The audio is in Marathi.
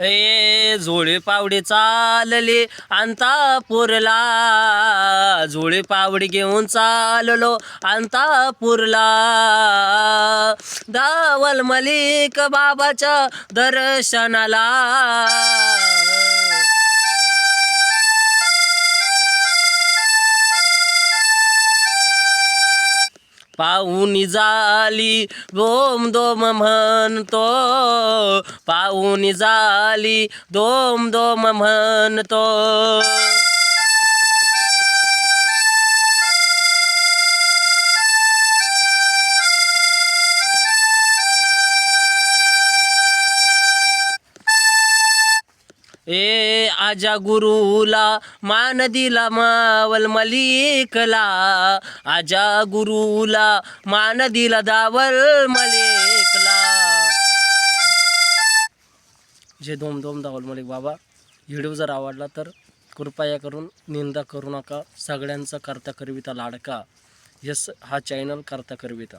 झोळे पावडे चालले अंतापूरला झोळे पावडे घेऊन चाललो अंतापूरला दावल मलिक बाबाच्या दर्शनाला. पाहुणी झाली दोम दोम म्हणतो. पाहुणी झाली दोम दोम म्हणतो. ए आजा गुरुला मान दिला मावल मलिकला. आजा गुरुला मान दिला दावल मलिकला. जे दोम दोम दावल मलिक बाबा व्हिडिओ जर आवडला तर कृपया करून निंदा करू नका. सगळ्यांचा करता करविता लाडका. यस हा चॅनल करता करविता.